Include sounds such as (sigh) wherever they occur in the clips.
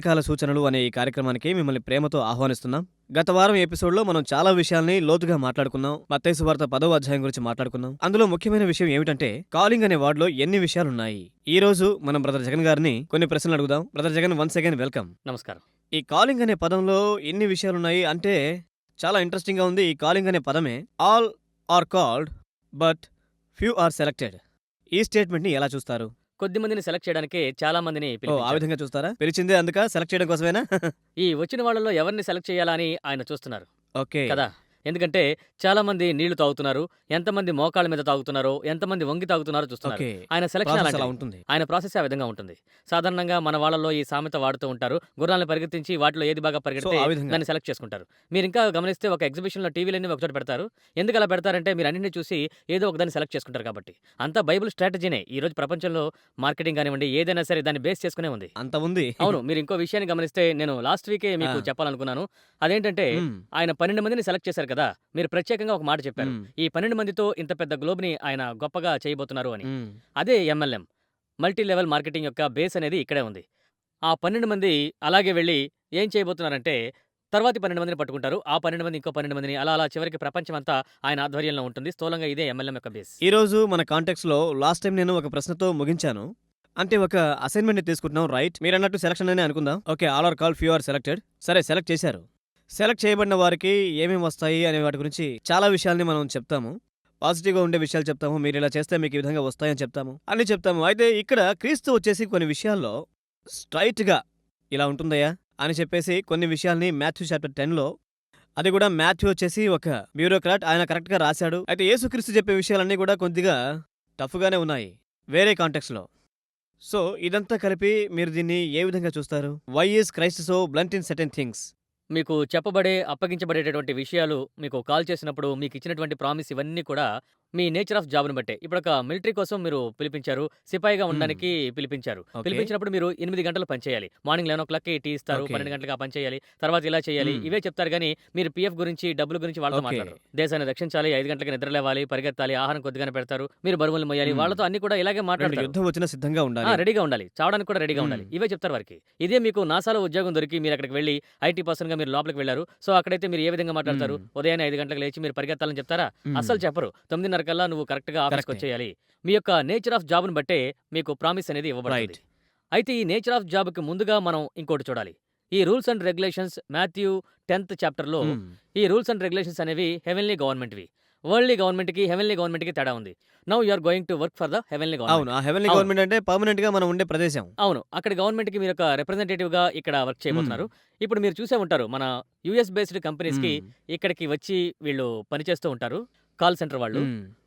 కాల సూచనలు అనే ఈ కార్యక్రమానికి మిమ్మల్ని ప్రేమతో ఆహ్వానిస్తున్నాం. గత వారం ఎపిసోడ్లో మనం చాలా విషయాల్ని లోతుగా మాట్లాడుకున్నాం. మత్తైసు వార్త పదవ అధ్యాయం గురించి మాట్లాడుకున్నాం. అందులో ముఖ్యమైన విషయం ఏమిటంటే కాలింగ్ అనే వార్డులో ఎన్ని విషయాలున్నాయి? ఈ రోజు మనం బ్రదర్ జగన్ గారిని కొన్ని ప్రశ్నలు అడుగుదాం. Brother Jagan once again welcome. నమస్కారం. ఈ కాలింగ్ అనే పదంలో ఎన్ని విషయాలున్నాయి అంటే చాలా ఇంట్రెస్టింగ్గా ఉంది. ఈ కాలింగ్ అనే పదమే all are called but few are selected. ఈ స్టేట్మెంట్ని ఎలా చూస్తారు? కొద్ది మందిని సెలెక్ట్ చేయడానికి చాలా మందిని ఓ ఆ. విధంగా చూస్తారా? పిలిచిందే అందుక సెలెక్ట్ చేయడం కోసమేనా? ఈ వచ్చిన వాళ్ళలో ఎవరిని సెలెక్ట్ చేయాలని ఆయన చూస్తున్నారు. ఓకే. కదా? ఎందుకంటే చాలా మంది నీళ్ళు తాగుతున్నారు ఎంతమంది మోకాళ్ళ మీద తాగుతున్నారో ఎంతమంది వంగి తాగుతున్నారో చూస్తున్నారు. ఆయన సెలక్షన్ అలా. ఉంటుంది. ఆయన ప్రాసెస్ ఆ విధంగా ఉంటుంది? సాధారణంగా మన వాళ్ళలో ఈ సామెత వాడుతూ ఉంటారు గుర్రాలను పరిగెత్తించి వాటిలో ఏది బాగా పరిగెడితే దాన్ని సెలెక్ట్ చేసుకుంటారు. మీరు ఇంకా గమనిస్తే ఒక ఎగ్జిబిషన్లో టీవీలన్నీ ఒకచోట పెడతారు. ఎందుకు అలా పెడతారంటే మీరు అన్నింటినీ చూసి ఏదో ఒక దాన్ని సెలెక్ట్ చేసుకుంటారు కాబట్టి. అంతా బైబుల్ స్ట్రాటజీనే ఈ రోజు ప్రపంచంలో మార్కెటింగ్ కానివ్వండి ఏదైనా సరే దాన్ని బేస్ చేసుకునే ఉంది. అంత ఉంది. అవును మీరు ఇంకో విషయాన్ని గమనిస్తే నేను లాస్ట్ వీకే మీకు. చెప్పాలనుకున్నాను. అదేంటంటే. ఆయన పన్నెండు మందిని సెలెక్ట్ చేశారు కదా? మీరు ప్రత్యేకంగా ఒక మాట చెప్పారు. ఈ పన్నెండు మందితో ఇంత పెద్ద గ్లోబ్ని ఆయన గొప్పగా చేయబోతున్నారు అని. అదే ఎంఎల్ఎం మల్టీ లెవెల్ మార్కెటింగ్ యొక్క బేస్ అనేది ఇక్కడే ఉంది. ఆ పన్నెండు మంది అలాగే వెళ్ళి ఏం చేయబోతున్నారంటే తర్వాతి పన్నెండు మందిని పట్టుకుంటారు. ఆ పన్నెండు మంది ఇంకో పన్నెండు మందిని అలా అలా చివరికి ప్రపంచం అంతా ఆయన ఆధ్వర్యంలో ఉంటుంది. స్థూలంగా ఇదే ఎంఎల్ఎం యొక్క బేస్ ఈ రోజు మన కాంటాక్ట్స్లో లాస్ట్ టైం నేను ఒక ప్రశ్నతో ముగించాను. అంటే ఒక అసైన్మెంట్ తీసుకుంటున్నాం రైట్ మీరు అన్నట్టు సెలక్షన్ అనే అనుకుందాం. Okay all are call few are selected సరే సెలెక్ట్ చేశారు. సెలెక్ట్ చేయబడిన వారికి ఏమేమి వస్తాయి అనే వాటి గురించి చాలా విషయాల్ని మనం చెప్తాము. పాజిటివ్గా ఉండే విషయాలు చెప్తాము. మీరు ఇలా చేస్తే మీకు ఈ విధంగా వస్తాయని చెప్తాము. అని చెప్తాము. అయితే ఇక్కడ క్రీస్తు వచ్చేసి కొన్ని విషయాల్లో స్ట్రైట్గా ఇలా ఉంటుందయ్యా అని చెప్పేసి కొన్ని విషయాల్ని మాథ్యూ చాప్టర్ టెన్లో అది కూడా మాథ్యూ వచ్చేసి ఒక బ్యూరోక్రాట్ ఆయన కరెక్ట్గా రాశాడు. అయితే యేసుక్రీస్తు చెప్పే విషయాలన్నీ కూడా కొద్దిగా టఫ్గానే ఉన్నాయి వేరే కాంటెక్స్లో. సో ఇదంతా కలిపి మీరు దీన్ని ఏ విధంగా చూస్తారు? Why is Christ so blunt in certain things? మీకు చెప్పబడే అప్పగించబడేటటువంటి విషయాలు మీకు కాల్ చేసినప్పుడు మీకు ఇచ్చినటువంటి ప్రామిస్ ఇవన్నీ కూడా మీ నేచర్ ఆఫ్ జాబ్ని బట్టే ఇప్పుడు ఒక మిలిటరీ కోసం మీరు పిలిపించారు సిపాయిగా ఉండడానికి పిలిపించారు Okay. పిలిపించినప్పుడు మీరు ఎనిమిది గంటలు పనిచేయాలి మార్నింగ్ లెవెన్ ఓ క్లాక్కి టీ ఇస్తారు Okay. పన్నెండు గంటలకు ఆ పని చేయాలి తర్వాత ఇలా చేయాలి Hmm. ఇవే చెప్తారు కానీ మీరు పిఎఫ్ గురించి డబ్బుల గురించి వాళ్ళతో Okay. మాట్లాడరు దేశాన్ని రక్షించాలి ఐదు గంటలకు నిద్ర లేవాలి పరిగెత్తాలి ఆహారం కొద్దిగానే పెడతారు మీరు బరువులు మొయ్యాలి Hmm. వాళ్ళతో అన్ని కూడా ఇలాగే వీళ్ళకి మాట్లాడతారు యుద్ధం వచ్చిన సిద్ధంగా ఆ, ఉండాలి రెడీగా ఉండాలి చావడానికి కూడా రెడీగా. ఉండాలి ఇవే చెప్తారు వారికి ఇదే మీకు నాసాలో ఉద్యోగం దొరికి మీరు అక్కడికి వెళ్ళి ఐటీ పర్సన్గా మీరు లోపలికి వెళ్ళారు సో అక్కడైతే మీరు ఏ విధంగా మాట్లాడతారు. ఉదయాన్నే ఐదు గంటలకు లేచి మీరు పరిగెత్తాలని చెప్తారా మ్మ్. అస్సలు చెప్పరు తొమ్మిదిన్నర కల్లా నువ్వు కరెక్ట్గా ఆఫీస్కి. వచ్చేయాలి. మీ యొక్క నేచర్ ఆఫ్ జాబ్ను బట్టే మీకు ప్రామిస్ అనేది ఇవ్వబడుతుంది. అయితే ఈ నేచర్ ఆఫ్ జాబ్కి ముందుగా మనం ఇంకోటి చూడాలి. ఈ rules and regulations Matthew tenth చాప్టర్లో. ఈ రూల్స్ అండ్ రెగ్యులేషన్స్ అనేవి హెవెన్లీ గవర్నమెంట్వి. వరల్డ్లీ గవర్నమెంట్కి హెవెన్లీ గవర్నమెంట్కి తేడా ఉంది. Now you are going to work for the heavenly government. అవును. హెవెన్లీ. గవర్నమెంట్ అంటే పర్మనెంట్గా మనం ఉండే ప్రదేశం. అవును. అక్కడ గవర్నమెంట్కి మీరు ఒక రిప్రజెంటేటివ్గా ఇక్కడ వర్క్ చేయబోతున్నారు. ఇప్పుడు మీరు చూసే ఉంటారు. మన యుఎస్ బేస్డ్ కంపెనీస్కి. ఇక్కడికి వచ్చి వీళ్ళు పనిచేస్తూ ఉంటారు. కాల్ సెంటర్ వాళ్ళు.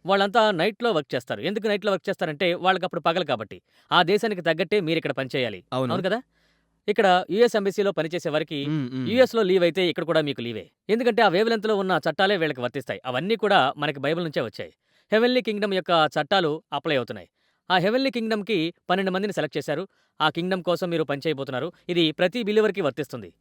వాళ్ళంతా నైట్లో వర్క్ చేస్తారు. ఎందుకు నైట్లో వర్క్ చేస్తారంటే వాళ్ళకి అప్పుడు పగలు కాబట్టి. ఆ దేశానికి తగ్గట్టే మీరు ఇక్కడ పనిచేయాలి. అవును. అవును కదా? ఇక్కడ యుఎస్ ఎంబసీలో పనిచేసే వారికి. యుఎస్లో లీవ్ అయితే ఇక్కడ కూడా మీకు లీవే. ఎందుకంటే ఆ వేవ్లో ఉన్న చట్టాలే వీళ్ళకి వర్తిస్తాయి. అవన్నీ కూడా మనకి బైబిల్ నుంచే వచ్చాయి. హెవెన్లీ కింగ్డమ్ యొక్క చట్టాలు అప్లై అవుతున్నాయి. ఆ హెవెన్లీ కింగ్డమ్కి పన్నెండు మందిని సెలెక్ట్ చేశారు. ఆ కింగ్డమ్ కోసం మీరు పనిచేయబోతున్నారు ఇది ప్రతి బిలీవర్కి వర్తిస్తుంది.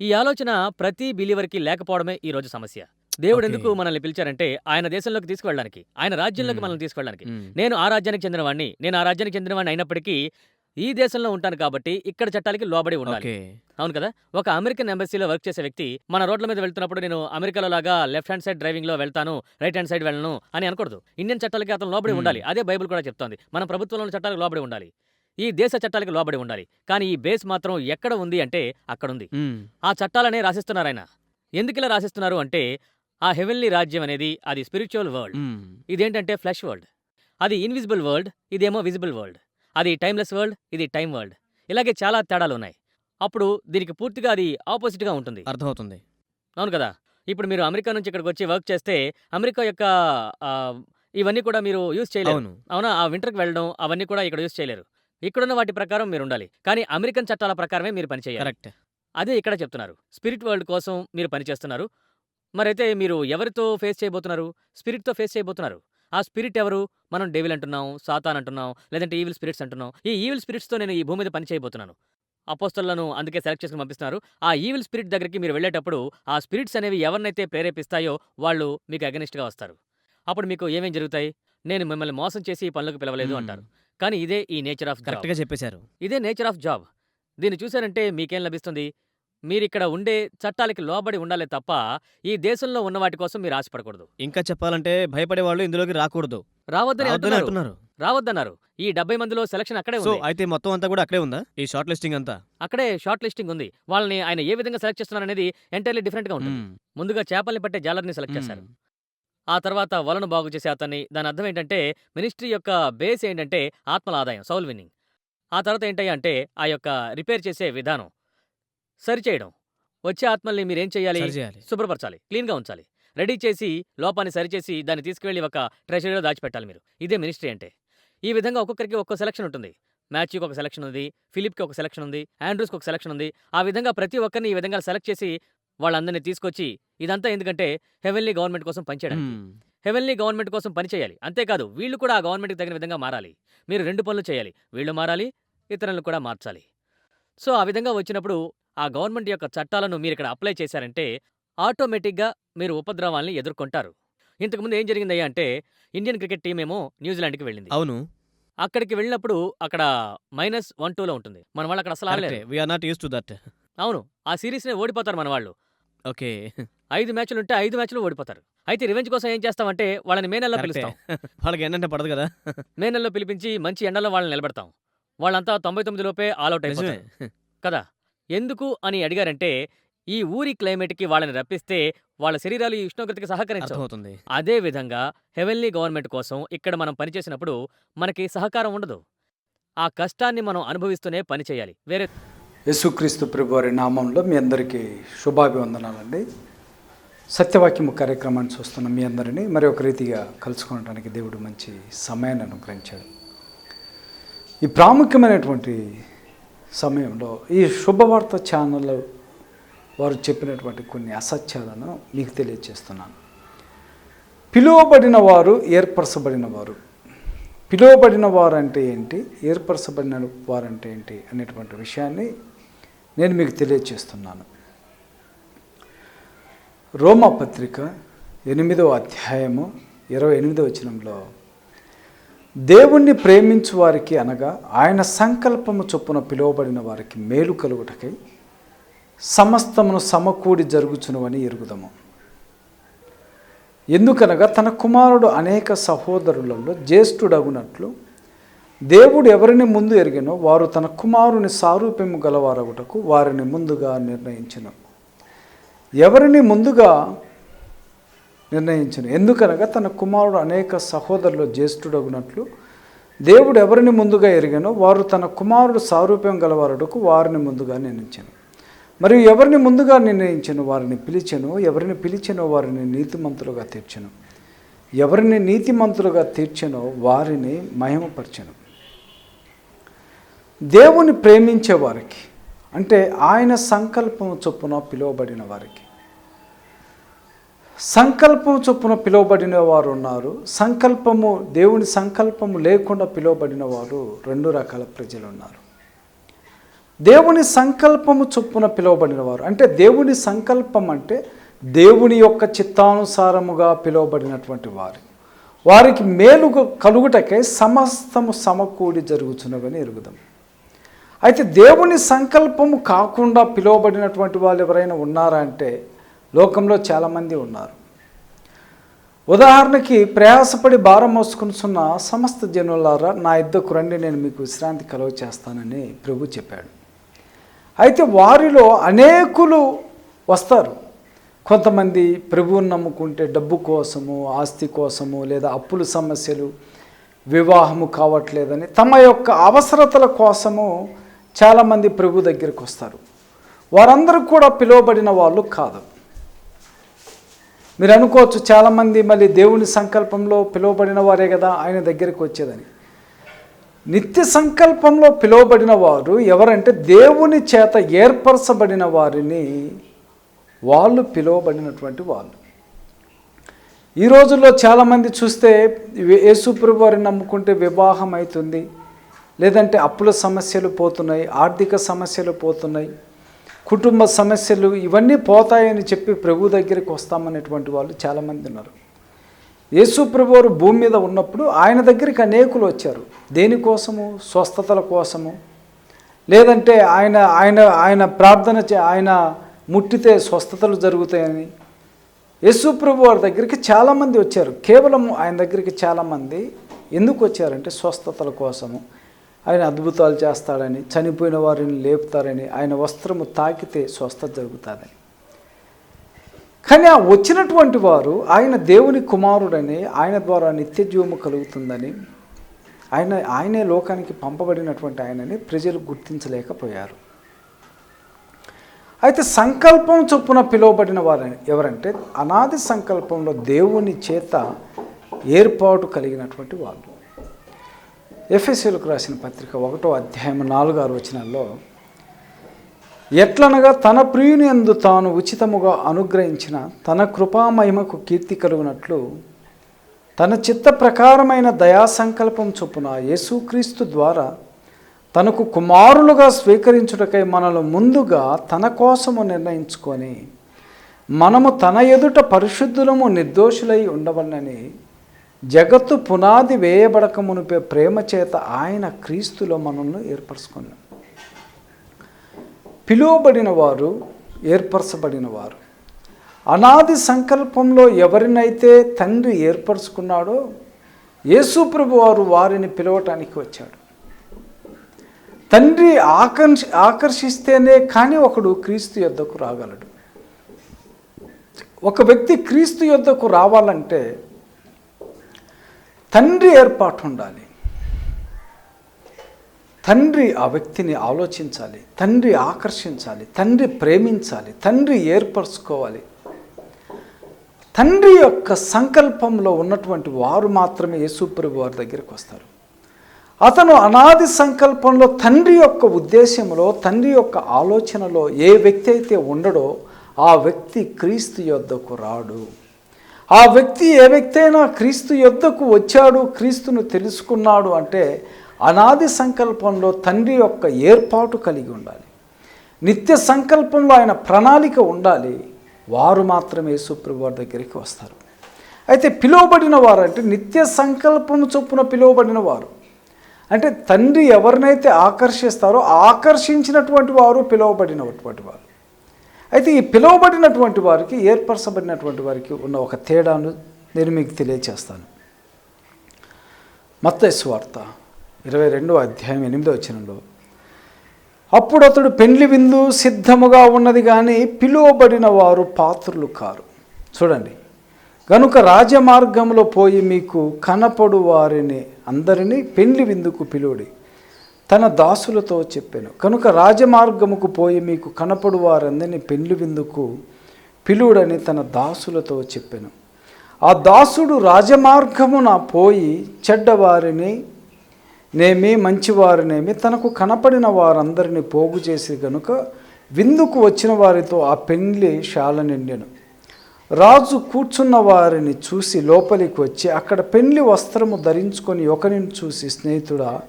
ఈ ఆలోచన ప్రతి బిలీవర్కి లేకపోవడమే ఈ రోజు సమస్య. దేవుడు. ఎందుకు మనల్ని పిలిచారంటే ఆయన దేశంలోకి తీసుకువెళ్ళడానికి ఆయన రాజ్యంలోకి. మనల్ని తీసుకువెళ్ళడానికి. మ్మ్. నేను ఆ రాజ్యానికి చెందినవాడిని నేను ఆ రాజ్యానికి చెందినవాడిని అయినప్పటికీ ఈ దేశంలో ఉంటాను కాబట్టి ఇక్కడ చట్టాలకి లోబడి ఉండాలి. అవును కదా? ఒక అమెరికన్ ఎంబసీలో వర్క్ చేసే వ్యక్తి మన రోడ్ల మీద వెళ్తున్నప్పుడు నేను అమెరికాలో లాగా లెఫ్ట్ హ్యాండ్ సైడ్ డ్రైవింగ్లో వెళ్తాను రైట్ హ్యాండ్ సైడ్ వెళ్ళను అని అనకూడదు. ఇండియన్ చట్టాలకి అతను లోబడి. ఉండాలి. అదే బైబిల్ కూడా చెప్తోంది. మన ప్రభుత్వంలోని చట్టాలకు లోబడి ఉండాలి. ఈ దేశ చట్టాలకు లోబడి ఉండాలి. కానీ ఈ బేస్ మాత్రం ఎక్కడ ఉంది అంటే అక్కడ ఉంది. ఆ చట్టాలనే రాసిస్తున్నారు ఆయన. ఎందుకు ఇలా రాసిస్తున్నారు అంటే ఆ హెవెన్లీ రాజ్యం అనేది అది స్పిరిచువల్ వరల్డ్. ఇదేంటంటే ఫ్లెష్ వరల్డ్. అది ఇన్విజిబుల్ వరల్డ్ ఇదేమో విజిబుల్ వరల్డ్. అది టైమ్లెస్ వరల్డ్ ఇది టైం వరల్డ్. ఇలాగే చాలా తేడాలు ఉన్నాయి అప్పుడు దీనికి పూర్తిగా అది ఆపోజిట్గా ఉంటుంది. అర్థమవుతుంది. అవును కదా? ఇప్పుడు మీరు అమెరికా నుంచి ఇక్కడికి వచ్చి వర్క్ చేస్తే అమెరికా యొక్క ఇవన్నీ కూడా మీరు యూజ్ చేయలేరు. అవును. అవునా? ఆ వింటర్కి వెళ్ళడం అవన్నీ కూడా ఇక్కడ యూజ్ చేయలేరు. ఇక్కడున్న వాటి ప్రకారం మీరు ఉండాలి. కానీ అమెరికన్ చట్టాల ప్రకారమే మీరు పనిచేయాలి కరెక్ట్. అదే ఇక్కడ చెప్తున్నారు. స్పిరిట్ వరల్డ్ కోసం మీరు పనిచేస్తున్నారు మరైతే మీరు ఎవరితో ఫేస్ చేయబోతున్నారు? స్పిరిట్తో ఫేస్ చేయబోతున్నారు. ఆ స్పిరిట్ ఎవరు? మనం డెవిల్ అంటున్నాం సాతాన్ అంటున్నాం లేదంటే ఈవిల్ స్పిరిట్స్ అంటున్నాం. ఈ ఈవిల్ స్పిరిట్స్తో నేను ఈ భూమి మీద పని చేయబోతున్నాను. అపోస్తలను అందుకే సెలెక్ట్ చేసుకుని పంపిస్తున్నారు. ఆ ఈవిల్ స్పిరిట్ దగ్గరికి మీరు వెళ్ళేటప్పుడు ఆ స్పిరిట్స్ అనేవి ఎవరినైతే ప్రేరేపిస్తాయో వాళ్ళు మీకు అగనిస్ట్గా వస్తారు. అప్పుడు మీకు ఏమేం జరుగుతాయి? నేను మిమ్మల్ని మోసం చేసి ఈ పనులకు పిలవలేదు అంటారు. కానీ ఇదే ఈ నేచర్ ఆఫ్ జాబ్. కరెక్ట్గా చెప్పేశారు. ఇదే నేచర్ ఆఫ్ జాబ్. దీన్ని చూశారంటే మీకేం లభిస్తుంది? మీరిక్కడ ఉండే చట్టాలకి లోబడి ఉండాలే తప్ప ఈ దేశంలో ఉన్న వాటి కోసం మీరు ఆశపడకూడదు. ఇంకా చెప్పాలంటే భయపడే వాళ్ళు ఇందులోకి రాకూడదు. రావద్దని అంటున్నారు. అంటున్నారు. రావద్దన్నారు. ఈ డెబ్బై మందిలో సెలక్షన్ అక్కడే సో ఉంది. అయితే మొత్తం అంతా కూడా అక్కడే ఉందా? ఈ షార్ట్ లిస్టింగ్ అంతా? అక్కడే షార్ట్ లిస్టింగ్ ఉంది. వాళ్ళని ఆయన ఏ విధంగా సెలెక్ట్ చేస్తున్నారు అనేది ఎంటైర్లీ డిఫరెంట్గా ఉంటుంది. మ్మ్. ముందుగా చేపల్ని పట్టే జాలర్ని సెలెక్ట్ చేశారు. మ్మ్. ఆ తర్వాత వలను బాగు చేసే అతన్ని దాని అర్థం ఏంటంటే మినిస్ట్రీ యొక్క బేస్ ఏంటంటే ఆత్మల ఆదాయం సౌల్ విన్నింగ్. ఆ తర్వాత ఏంటయ్యా అంటే ఆ యొక్క రిపేర్ చేసే విధానం. సరిచేయడం. వచ్చే ఆత్మల్ని మీరేం చేయాలి? సరి చేయాలి శుభ్రపరచాలి. క్లీన్గా ఉంచాలి. రెడీ చేసి లోపాన్ని సరిచేసి దాన్ని తీసుకువెళ్ళి ఒక ట్రెషరీలో దాచిపెట్టాలి మీరు. ఇదే మినిస్ట్రీ అంటే. ఈ విధంగా ఒక్కొక్కరికి ఒక్కో సెలక్షన్ ఉంటుంది. మ్యాచ్కి ఒక సెలక్షన్ ఉంది ఫిలిప్కి ఒక సెలక్షన్ ఉంది ఆండ్రూస్కి ఒక సెలక్షన్ ఉంది. ఆ విధంగా ప్రతి ఒక్కరిని ఈ విధంగా సెలెక్ట్ చేసి వాళ్ళందరినీ తీసుకొచ్చి ఇదంతా ఎందుకంటే హెవెన్లీ గవర్నమెంట్ కోసం పనిచేయడానికి. మ్మ్. హెవెన్లీ గవర్నమెంట్ కోసం పనిచేయాలి అంతేకాదు వీళ్ళు కూడా ఆ గవర్నమెంట్కి తగిన విధంగా మారాలి. మీరు రెండు పనులు చేయాలి. వీళ్ళు మారాలి ఇతరులను కూడా మార్చాలి. సో ఆ విధంగా వచ్చినప్పుడు ఆ గవర్నమెంట్ యొక్క చట్టాలను మీరు ఇక్కడ అప్లై చేశారంటే ఆటోమేటిక్గా మీరు ఉపద్రవాల్ని ఎదుర్కొంటారు. ఇంతకుముందు ఏం జరిగిందయ్యా అంటే ఇండియన్ క్రికెట్ టీం ఏమో న్యూజిలాండ్కి వెళ్ళింది. అవును. అక్కడికి వెళ్ళినప్పుడు అక్కడ మైనస్ వన్ టూలో ఉంటుంది. మన వాళ్ళు అక్కడ అసలు ఆడలేరు. We are not used to that అవును. ఆ సిరీస్నే ఓడిపోతారు మన వాళ్ళు. ఓకే. ఐదు మ్యాచ్లు ఉంటే ఐదు మ్యాచ్లు ఓడిపోతారు. అయితే రివెంజ్ కోసం ఏం చేస్తామంటే వాళ్ళని మే నెలలో పిలుస్తాం. (laughs) వాళ్ళకి ఏంటంటే పడదు కదా. మే నెలలో పిలిపించి మంచి ఎండలో వాళ్ళని నిలబెడతాం. వాళ్ళంతా తొంభై తొమ్మిది లోపే ఆల్అౌట్ నిజమే అయిపోతారు. కదా? ఎందుకు అని అడిగారంటే ఈ ఊరి క్లైమేట్కి వాళ్ళని రప్పిస్తే వాళ్ళ శరీరాలు ఈ ఉష్ణోగ్రతకి సహకరించవు. అర్థమవుతుంది. అదే విధంగా హెవెన్లీ గవర్నమెంట్ కోసం ఇక్కడ మనం పనిచేసినప్పుడు మనకి సహకారం ఉండదు. ఆ కష్టాన్ని మనం అనుభవిస్తూనే పని చేయాలి. వేరే యేసుక్రీస్తు ప్రభు వారి నామంలో మీ అందరికీ శుభాభివందనాలండి. సత్యవాక్యము కార్యక్రమాన్ని చూస్తున్న మీ అందరినీ మరి ఒక రీతిగా కలుసుకోవడానికి దేవుడు మంచి సమయాన్ని అనుగ్రహించాడు. ఈ ప్రాముఖ్యమైనటువంటి సమయంలో. ఈ శుభవార్త ఛానల్ వారు చెప్పినటువంటి కొన్ని అసత్యాలను మీకు తెలియజేస్తున్నాను పిలువబడిన వారు ఏర్పరచబడిన వారు పిలువబడిన వారు అంటే ఏంటి? ఏర్పరచబడిన వారు అంటే ఏంటి అనేటువంటి విషయాన్ని నేను మీకు తెలియజేస్తున్నాను రోమా పత్రిక ఎనిమిదవ అధ్యాయము ఇరవై ఎనిమిదవ వచనంలో దేవుణ్ణి ప్రేమించు వారికి అనగా ఆయన సంకల్పము చొప్పున పిలువబడిన వారికి మేలు కలుగుటకై సమస్తమును సమకూడి జరుగుచునువని ఎరుగుదము. ఎందుకనగా తన కుమారుడు అనేక సహోదరులలో జ్యేష్ఠుడగునట్లు దేవుడు ఎవరిని ముందు ఎరిగినో వారు తన కుమారుని సారూప్యము గలవారగుటకు వారిని ముందుగా నిర్ణయించిన. ఎవరిని ముందుగా నిర్ణయించను. ఎందుకనగా తన కుమారుడు అనేక సహోదరులు జ్యేష్ఠుడగునట్లు దేవుడు ఎవరిని ముందుగా ఎరిగానో వారు తన కుమారుడు సారూప్యం గలవారుడుకు వారిని ముందుగా నిర్ణయించను. మరియు ఎవరిని ముందుగా నిర్ణయించను వారిని పిలిచెను ఎవరిని పిలిచెనో వారిని నీతిమంతులుగా తీర్చెను. ఎవరిని నీతిమంతులుగా తీర్చెనో వారిని మహిమపరచెను. దేవుని ప్రేమించే వారికి అంటే ఆయన సంకల్పం చొప్పున పిలువబడిన వారికి సంకల్పం చొప్పున పిలువబడిన వారు ఉన్నారు. సంకల్పము దేవుని సంకల్పము లేకుండా పిలువబడిన వారు రెండు రకాల ప్రజలు ఉన్నారు దేవుని సంకల్పము చొప్పున పిలువబడిన వారు అంటే దేవుని సంకల్పం అంటే దేవుని యొక్క చిత్తానుసారముగా పిలువబడినటువంటి వారు. వారికి మేలు కలుగుటకై సమస్తము సమకూడి జరుగుతున్నవని ఎరుగుదాం. అయితే దేవుని సంకల్పము కాకుండా పిలువబడినటువంటి వాళ్ళు ఎవరైనా ఉన్నారా అంటే లోకంలో చాలామంది ఉన్నారు. ఉదాహరణకి ప్రయాసపడి భారం మోసుకుంటున్న సమస్త జనులారా నా ఇద్దరు రండి నేను మీకు విశ్రాంతి కలువ చేస్తానని ప్రభు చెప్పాడు. అయితే వారిలో అనేకులు వస్తారు. కొంతమంది ప్రభువుని నమ్ముకుంటే డబ్బు కోసము ఆస్తి కోసము లేదా అప్పుల సమస్యలు వివాహము కావట్లేదని తమ యొక్క అవసరతల కోసము చాలామంది ప్రభు దగ్గరికి వస్తారు. వారందరూ కూడా పిలువబడిన వాళ్ళు కాదు. మీరు అనుకోవచ్చు చాలామంది మళ్ళీ దేవుని సంకల్పంలో పిలువబడిన వారే కదా ఆయన దగ్గరికి వచ్చేదని. నిత్య సంకల్పంలో పిలువబడిన వారు ఎవరంటే దేవుని చేత ఏర్పరచబడిన వారిని వాళ్ళు పిలువబడినటువంటి వాళ్ళు. ఈ రోజుల్లో చాలామంది చూస్తే యేసుప్రభు వారిని నమ్ముకుంటే వివాహం అవుతుంది లేదంటే అప్పుల సమస్యలు పోతున్నాయి ఆర్థిక సమస్యలు పోతున్నాయి. కుటుంబ సమస్యలు ఇవన్నీ పోతాయని చెప్పి ప్రభు దగ్గరికి వస్తామనేటువంటి వాళ్ళు చాలామంది ఉన్నారు. యేసు ప్రభువారు భూమి మీద ఉన్నప్పుడు ఆయన దగ్గరికి అనేకులు వచ్చారు. దేనికోసము స్వస్థతల కోసము. లేదంటే ఆయన ఆయన ఆయన ప్రార్థన చే ఆయన ముట్టితే స్వస్థతలు జరుగుతాయని. యేసు ప్రభు వారి దగ్గరికి చాలామంది వచ్చారు. కేవలం ఆయన దగ్గరికి చాలామంది ఎందుకు వచ్చారంటే స్వస్థతల కోసము. ఆయన అద్భుతాలు చేస్తాడని చనిపోయిన వారిని లేపుతారని ఆయన వస్త్రము తాకితే స్వస్థత జరుగుతుందని. కానీ ఆ వచ్చినటువంటి వారు ఆయన దేవుని కుమారుడని ఆయన ద్వారా నిత్య జీవము కలుగుతుందని ఆయన ఆయనే లోకానికి పంపబడినటువంటి ఆయనని ప్రజలు గుర్తించలేకపోయారు. అయితే సంకల్పం చొప్పున పిలువబడిన వారని ఎవరంటే అనాది సంకల్పంలో దేవుని చేత ఏర్పాటు కలిగినటువంటి వాళ్ళు. ఎఫ్ఎస్సీలకు రాసిన పత్రిక ఒకటో అధ్యాయం నాలుగు ఆరు వచనాల్లో ఎట్లనగా తన ప్రియుని ఎందు తాను ఉచితముగా అనుగ్రహించిన తన కృపామహిమకు కీర్తి కలుగునట్లు తన చిత్త ప్రకారమైన దయా సంకల్పం చొప్పున యేసుక్రీస్తు ద్వారా తనకు కుమారులుగా స్వీకరించుటకై మనలో ముందుగా తన కోసము నిర్ణయించుకొని మనము తన ఎదుట పరిశుద్ధులము నిర్దోషులై ఉండవలనని జగత్తు పునాది వేయబడక మునిపే ప్రేమ చేత ఆయన క్రీస్తులో మనల్ని ఏర్పరచుకున్నాం పిలువబడిన వారు ఏర్పరచబడిన వారు అనాది సంకల్పంలో ఎవరినైతే తండ్రి ఏర్పరచుకున్నాడో యేసుప్రభు వారు వారిని పిలవటానికి వచ్చాడు. తండ్రి ఆకర్షి ఆకర్షిస్తేనే కానీ ఒకడు క్రీస్తు యొద్దకు రాగలడు. ఒక వ్యక్తి క్రీస్తు యొద్దకు రావాలంటే తండ్రి ఏర్పాటు ఉండాలి తండ్రి ఆ వ్యక్తిని ఆలోచించాలి తండ్రి ఆకర్షించాలి తండ్రి ప్రేమించాలి తండ్రి ఏర్పరచుకోవాలి. తండ్రి యొక్క సంకల్పంలో ఉన్నటువంటి వారు మాత్రమే యేసుప్రభు వారి దగ్గరికి వస్తారు. అతను అనాది సంకల్పంలో తండ్రి యొక్క ఉద్దేశంలో తండ్రి యొక్క ఆలోచనలో ఏ వ్యక్తి అయితే ఉండడో ఆ వ్యక్తి క్రీస్తు యొద్దకు రాడు. ఆ వ్యక్తి ఏ వ్యక్తి అయినా క్రీస్తు యొద్దకు వచ్చాడు క్రీస్తును తెలుసుకున్నాడు అంటే అనాది సంకల్పంలో తండ్రి యొక్క ఏర్పాటు కలిగి ఉండాలి. నిత్య సంకల్పంలో ఆయన ప్రణాళిక ఉండాలి. వారు మాత్రమే యేసుప్రభు వారి దగ్గరికి వస్తారు. అయితే పిలువబడిన వారు అంటే నిత్య సంకల్పము చొప్పున పిలువబడిన వారు. అంటే తండ్రి ఎవరినైతే ఆకర్షిస్తారో ఆకర్షించినటువంటి వారు పిలువబడినటువంటి వారు. అయితే ఈ పిలువబడినటువంటి వారికి ఏర్పరచబడినటువంటి వారికి ఉన్న ఒక తేడాను నేను మీకు తెలియచేస్తాను. మత్తవార్త ఇరవై రెండో అధ్యాయం ఎనిమిదో వచనంలో అప్పుడు అతడు పెండ్లి విందు సిద్ధముగా ఉన్నది కానీ పిలువబడిన వారు పాత్రులు కారు. చూడండి గనుక రాజమార్గంలో పోయి మీకు కనపడు వారిని అందరినీ పెండ్లి విందుకు పిలువడి తన దాసులతో చెప్పాను కనుక రాజమార్గముకు పోయి మీకు కనపడు వారందరినీ పెండ్లి విందుకు పిలువుడని తన దాసులతో చెప్పాను. ఆ దాసుడు రాజమార్గమున పోయి చెడ్డవారిని నేమి మంచివారినేమి తనకు కనపడిన వారందరిని పోగు చేసి గనుక విందుకు వచ్చిన వారితో ఆ పెండ్లి శాల నిండెను. రాజు కూర్చున్న వారిని చూసి లోపలికి వచ్చి అక్కడ పెండ్లి వస్త్రము ధరించుకొని ఒకరిని చూసి స్నేహితుడా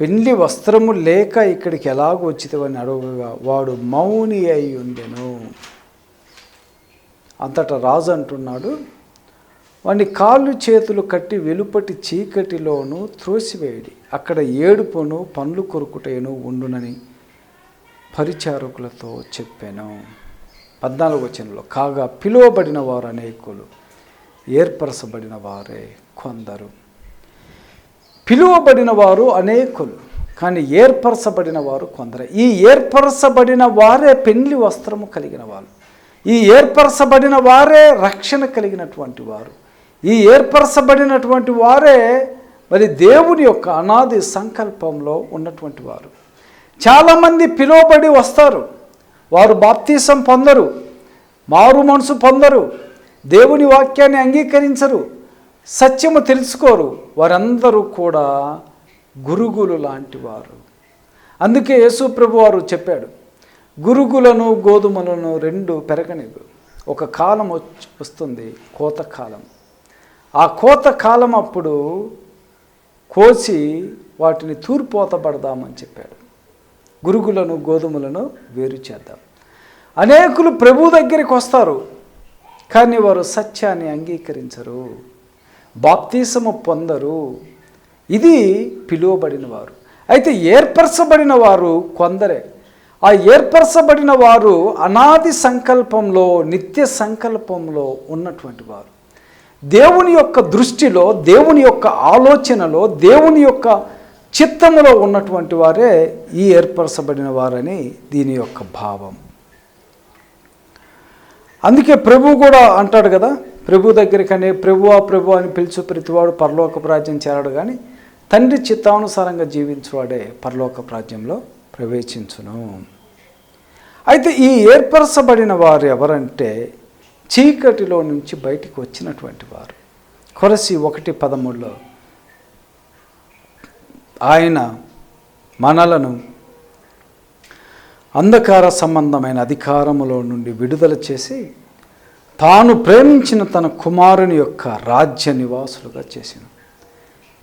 పెళ్ళి వస్త్రము లేక ఇక్కడికి ఎలాగో వచ్చితవని అడగగా వాడు మౌని అయి ఉండెను అంతటా రాజు అంటున్నాడు వాడిని కాళ్ళు చేతులు కట్టి వెలుపటి చీకటిలోను త్రోసివేయడి అక్కడ ఏడుపును పండ్లు కొరుకుటేను ఉండునని పరిచారకులతో చెప్పాను. పద్నాలుగు వచనంలో కాగా పిలువబడిన వారు అనేకులు ఏర్పరచబడిన వారే కొందరు. పిలువబడిన వారు అనేకులు కానీ ఏర్పరచబడిన వారు కొందరు. ఈ ఏర్పరచబడిన వారే పెళ్ళి వస్త్రము కలిగిన వారు. ఈ ఏర్పరచబడిన వారే రక్షణ కలిగినటువంటి వారు. ఈ ఏర్పరచబడినటువంటి వారే మరి దేవుని యొక్క అనాది సంకల్పంలో ఉన్నటువంటి వారు. చాలామంది పిలువబడి వస్తారు. వారు బాప్తీసం పొందరు. మారు మనసు పొందరు. దేవుని వాక్యాన్ని అంగీకరించరు. సత్యము తెలుసుకోరు. వారందరూ కూడా గురుగులు లాంటి వారు. అందుకే యేసు ప్రభు వారు చెప్పాడు గురుగులను గోధుమలను రెండు పెరగనివ్వు. ఒక కాలం వస్తుంది కోత కాలం. ఆ కోత కాలం అప్పుడు కోసి వాటిని తూర్పోతబడదామని చెప్పాడు. గురుగులను గోధుమలను వేరు చేద్దాం. అనేకులు ప్రభు దగ్గరికి వస్తారు కానీ వారు సత్యాన్ని అంగీకరించరు. బాప్తీసము పొందరు. ఇది పిలువబడిన వారు అయితే ఏర్పరచబడిన వారు కొందరే. ఆ ఏర్పరచబడిన వారు అనాది సంకల్పంలో నిత్య సంకల్పంలో ఉన్నటువంటి వారు. దేవుని యొక్క దృష్టిలో దేవుని యొక్క ఆలోచనలో దేవుని యొక్క చిత్తములో ఉన్నటువంటి వారే ఈ ఏర్పరచబడిన వారని దీని యొక్క భావం. అందుకే ప్రభు కూడా అంటాడు కదా ప్రభు దగ్గరికనే ప్రభువా ప్రభు అని పిలుచు ప్రతివాడు పరలోక ప్రాజ్యం చేరాడు కానీ తండ్రి చిత్తానుసారంగా జీవించువాడే పరలోక ప్రాజ్యంలో ప్రవేశించును. అయితే ఈ ఏర్పరచబడిన వారు ఎవరంటే చీకటిలో నుంచి బయటికి వచ్చినటువంటి వారు. కొరసి ఒకటి పదమూడులో ఆయన మనలను అంధకార సంబంధమైన అధికారములో నుండి విడుదల చేసి తాను ప్రేమించిన తన కుమారుని యొక్క రాజ్య నివాసులుగా చేసిన.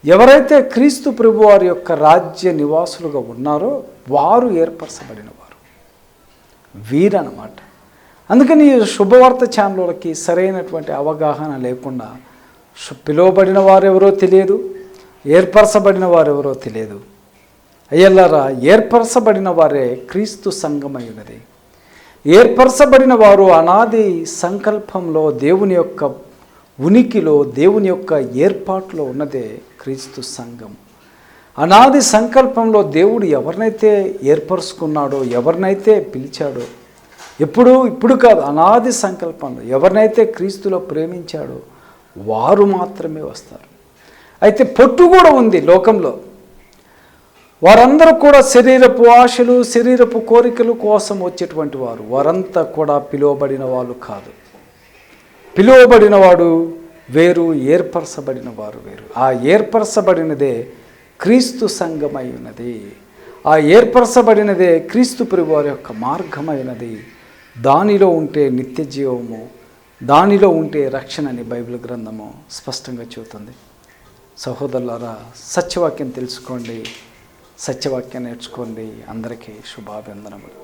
ఎవరైతే క్రీస్తు ప్రభు వారి యొక్క రాజ్య నివాసులుగా ఉన్నారో వారు ఏర్పరచబడిన వారు వీరన్నమాట. అందుకని ఈ శుభవార్త ఛానళ్ళకి సరైనటువంటి అవగాహన లేకుండా పిలువబడిన వారెవరో తెలియదు ఏర్పరచబడిన వారెవరో తెలియదు. అయ్యల్లారా ఏర్పరచబడిన వారే క్రీస్తు సంఘమై ఉన్నది ఏర్పరచబడిన వారు అనాది సంకల్పంలో దేవుని యొక్క ఉనికిలో దేవుని యొక్క ఏర్పాటులో ఉన్నదే క్రీస్తు సంఘం. అనాది సంకల్పంలో దేవుడు ఎవరినైతే ఏర్పరచుకున్నాడో ఎవరినైతే పిలిచాడో ఎప్పుడు ఇప్పుడు కాదు అనాది సంకల్పంలో ఎవరినైతే క్రీస్తులో ప్రేమించాడో వారు మాత్రమే వస్తారు. అయితే పొట్టు కూడా ఉంది లోకంలో. వారందరూ కూడా శరీరపు ఆశలు శరీరపు కోరికలు కోసం వచ్చేటువంటి వారు. వారంతా కూడా పిలువబడిన వాళ్ళు కాదు. పిలువబడిన వాడు వేరు ఏర్పరచబడిన వారు వేరు. ఆ ఏర్పరచబడినదే క్రీస్తు సంఘమైనది. ఆ ఏర్పరచబడినదే క్రీస్తు ప్రభు వారి యొక్క మార్గమైనది. దానిలో ఉంటే నిత్య జీవము దానిలో ఉంటే రక్షణ అని బైబిల్ గ్రంథము స్పష్టంగా చెబుతుంది. సహోదరులారా సత్యవాక్యం తెలుసుకోండి. సత్యవాక్యం నేర్చుకోండి. అందరికీ శుభాభివందనములు.